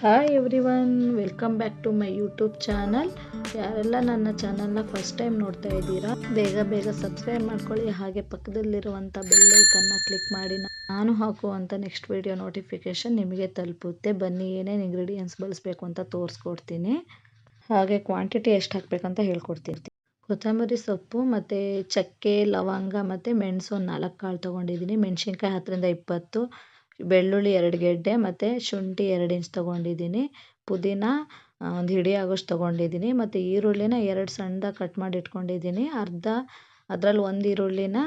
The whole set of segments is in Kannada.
Hi everyone welcome back to my YouTube channel ಯಾರೆಲ್ಲ ನನ್ನ ಚಾನಲ್ನ ಫಸ್ಟ್ ಟೈಮ್ ನೋಡ್ತಾ ಇದ್ದೀರಾ, ಬೇಗ ಬೇಗ ಸಬ್ಸ್ಕ್ರೈಬ್ ಮಾಡ್ಕೊಳ್ಳಿ. ಹಾಗೆ ಪಕ್ಕದಲ್ಲಿರುವಂಥ ಬೆಲ್ ಐಕನ್ನ ಕ್ಲಿಕ್ ಮಾಡಿ. ನಾನು ಹಾಕುವಂಥ ನೆಕ್ಸ್ಟ್ ವಿಡಿಯೋ ನೋಟಿಫಿಕೇಷನ್ ನಿಮಗೆ ತಲುಪುತ್ತೆ. ಬನ್ನಿ, ಏನೇನು ಇಂಗ್ರೀಡಿಯೆಂಟ್ಸ್ ಬಳಸಬೇಕು ಅಂತ ತೋರಿಸ್ಕೊಡ್ತೀನಿ. ಹಾಗೆ ಕ್ವಾಂಟಿಟಿ ಎಷ್ಟು ಹಾಕಬೇಕಂತ ಹೇಳ್ಕೊಡ್ತೀನಿ. ಕೊತ್ತಂಬರಿ ಸೊಪ್ಪು ಮತ್ತು ಚಕ್ಕೆ, ಲವಂಗ ಮತ್ತು ಮೆಣಸು ಒಂದು ನಾಲ್ಕು ಕಾಳು ತೊಗೊಂಡಿದ್ದೀನಿ. ಮೆಣಸಿನ್ಕಾಯಿ ಹತ್ತರಿಂದ ಇಪ್ಪತ್ತು ಬೆಳ್ಳುಳ್ಳಿ ಎರಡು ಗೆಡ್ಡೆ ಮತ್ತು ಶುಂಠಿ ಎರಡು ಇಂಚು ತೊಗೊಂಡಿದ್ದೀನಿ. ಪುದೀನ ಒಂದು ಹಿಡಿ ಆಗೋಷ್ಟು ತೊಗೊಂಡಿದ್ದೀನಿ. ಮತ್ತು ಈರುಳ್ಳಿನ ಎರಡು ಸಣ್ಣದಾಗಿ ಕಟ್ ಮಾಡಿ ಇಟ್ಕೊಂಡಿದ್ದೀನಿ. ಅರ್ಧ, ಅದರಲ್ಲಿ ಒಂದು ಈರುಳ್ಳಿನ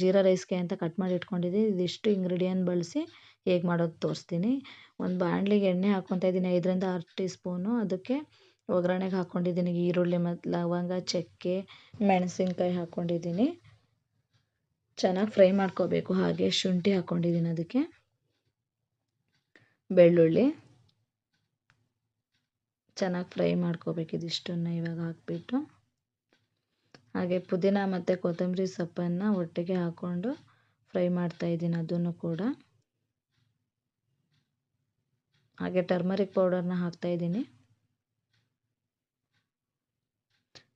ಜೀರಾ ರೈಸ್ಗೆ ಅಂತ ಕಟ್ ಮಾಡಿ ಇಟ್ಕೊಂಡಿದ್ದೀನಿ. ಇದಿಷ್ಟು ಇಂಗ್ರೀಡಿಯನ್ ಬಳಸಿ ಹೇಗೆ ಮಾಡೋದು ತೋರಿಸ್ತೀನಿ. ಒಂದು ಬಾಣಲಿಗೆ ಎಣ್ಣೆ ಹಾಕ್ಕೊತಾ ಇದ್ದೀನಿ. ಐದರಿಂದ ಆರು ಟೀ ಸ್ಪೂನು. ಅದಕ್ಕೆ ಒಗ್ಗರಣೆಗೆ ಹಾಕ್ಕೊಂಡಿದ್ದೀನಿ ಈರುಳ್ಳಿ ಮತ್ತು ಲವಂಗ, ಚಕ್ಕೆ, ಮೆಣಸಿನ್ಕಾಯಿ ಹಾಕ್ಕೊಂಡಿದ್ದೀನಿ ಚೆನ್ನಾಗಿ ಫ್ರೈ ಮಾಡ್ಕೋಬೇಕು. ಹಾಗೆ ಶುಂಠಿ ಹಾಕ್ಕೊಂಡಿದ್ದೀನಿ ಅದಕ್ಕೆ. ಬೆಳ್ಳುಳ್ಳಿ. ಚೆನ್ನಾಗಿ ಫ್ರೈ ಮಾಡ್ಕೋಬೇಕು ಇದಿಷ್ಟನ್ನು ಇವಾಗ ಹಾಕ್ಬಿಟ್ಟು. ಹಾಗೆ ಪುದೀನ ಮತ್ತು ಕೊತ್ತಂಬರಿ ಸೊಪ್ಪನ್ನು ಒಟ್ಟಿಗೆ ಹಾಕ್ಕೊಂಡು ಫ್ರೈ ಮಾಡ್ತಾ ಇದ್ದೀನಿ ಅದನ್ನು ಕೂಡ. ಹಾಗೆ ಟರ್ಮರಿಕ್ ಪೌಡರ್ನ ಹಾಕ್ತಾಯಿದ್ದೀನಿ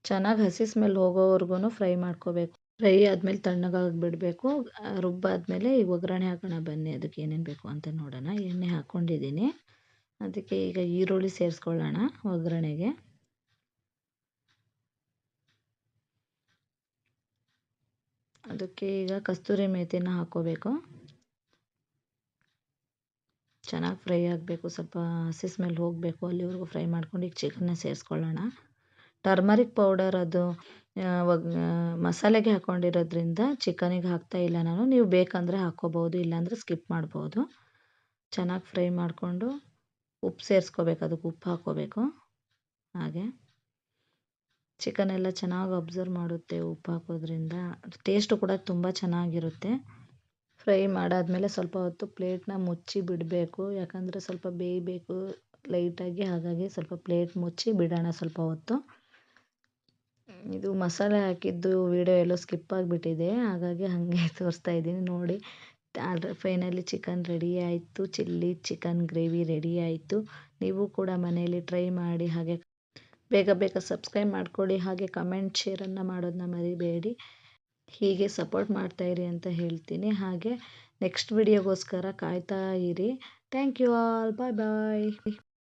ಚೆನ್ನಾಗಿ ಹಸಿ ಸ್ಮೆಲ್ ಹೋಗೋವರೆಗೂ ಫ್ರೈ ಮಾಡ್ಕೋಬೇಕು. ಫ್ರೈ ಆದಮೇಲೆ ತಣ್ಣಗಾಗಿ ಬಿಡಬೇಕು. ರುಬ್ಬಾದಮೇಲೆ ಈಗ ಒಗ್ಗರಣೆ ಹಾಕೋಣ ಬನ್ನಿ. ಅದಕ್ಕೆ ಏನೇನು ಬೇಕು ಅಂತ ನೋಡೋಣ. ಎಣ್ಣೆ ಹಾಕ್ಕೊಂಡಿದ್ದೀನಿ ಅದಕ್ಕೆ ಈಗ ಈರುಳ್ಳಿ ಸೇರಿಸ್ಕೊಳ್ಳೋಣ ಒಗ್ಗರಣೆಗೆ. ಅದಕ್ಕೆ ಈಗ ಕಸ್ತೂರಿ ಮೇಥಿನ ಹಾಕ್ಕೋಬೇಕು ಚೆನ್ನಾಗಿ ಫ್ರೈ ಆಗಬೇಕು. ಸ್ವಲ್ಪ ಹಸಿ ಸ್ಮೆಲ್ ಹೋಗಬೇಕು. ಅಲ್ಲಿವರೆಗೂ ಫ್ರೈ ಮಾಡ್ಕೊಂಡು ಈಗ ಚಿಕನ್ನ ಸೇರಿಸ್ಕೊಳ್ಳೋಣ. ಟರ್ಮರಿಕ್ ಪೌಡರ್ ಅದು ಮಸಾಲೆಗೆ ಹಾಕ್ಕೊಂಡಿರೋದ್ರಿಂದ ಚಿಕನಿಗೆ ಹಾಕ್ತಾ ಇಲ್ಲ ನಾನು. ನೀವು ಬೇಕಂದರೆ ಹಾಕ್ಕೋಬೋದು, ಇಲ್ಲಾಂದರೆ ಸ್ಕಿಪ್ ಮಾಡ್ಬೋದು. ಚೆನ್ನಾಗಿ ಫ್ರೈ ಮಾಡಿಕೊಂಡು ಉಪ್ಪು ಸೇರಿಸ್ಕೋಬೇಕು, ಅದಕ್ಕೆ ಉಪ್ಪು ಹಾಕ್ಕೋಬೇಕು. ಹಾಗೆ. ಚಿಕನ್ ಎಲ್ಲ ಚೆನ್ನಾಗಿ ಅಬ್ಸರ್ವ್ ಮಾಡುತ್ತೆ ಉಪ್ಪು ಹಾಕೋದ್ರಿಂದ. ಟೇಸ್ಟು ಕೂಡ ತುಂಬ ಚೆನ್ನಾಗಿರುತ್ತೆ. ಫ್ರೈ ಮಾಡಾದಮೇಲೆ ಸ್ವಲ್ಪ ಹೊತ್ತು ಪ್ಲೇಟ್ನ ಮುಚ್ಚಿ ಬಿಡಬೇಕು. ಯಾಕಂದರೆ ಸ್ವಲ್ಪ ಬೇಯಬೇಕು ಲೈಟಾಗಿ, ಹಾಗಾಗಿ ಸ್ವಲ್ಪ ಪ್ಲೇಟ್ ಮುಚ್ಚಿ ಬಿಡೋಣ ಸ್ವಲ್ಪ ಹೊತ್ತು. ಇದು ಮಸಾಲೆ ಹಾಕಿದ್ದು ವೀಡಿಯೋ ಎಲ್ಲೋ ಸ್ಕಿಪ್ ಆಗಿಬಿಟ್ಟಿದೆ, ಹಾಗಾಗಿ ಹಾಗೆ ತೋರಿಸ್ತಾ ಇದ್ದೀನಿ ನೋಡಿ. ಫೈನಲಿ ಚಿಕನ್ ರೆಡಿ ಆಯಿತು ಚಿಲ್ಲಿ ಚಿಕನ್ ಗ್ರೇವಿ ರೆಡಿ ಆಯಿತು. ನೀವು ಕೂಡ ಮನೆಯಲ್ಲಿ ಟ್ರೈ ಮಾಡಿ ಹಾಗೆ ಬೇಗ ಬೇಗ ಸಬ್ಸ್ಕ್ರೈಬ್ ಮಾಡ್ಕೊಳ್ಳಿ, ಹಾಗೆ ಕಮೆಂಟ್ ಶೇರನ್ನು ಮಾಡೋದನ್ನ ಮರಿಬೇಡಿ. ಹೀಗೆ ಸಪೋರ್ಟ್ ಮಾಡ್ತಾಯಿರಿ ಅಂತ ಹೇಳ್ತೀನಿ. ಹಾಗೆ ನೆಕ್ಸ್ಟ್ ವಿಡಿಯೋಗೋಸ್ಕರ ಕಾಯ್ತಾ ಇರಿ. Thank you all bye bye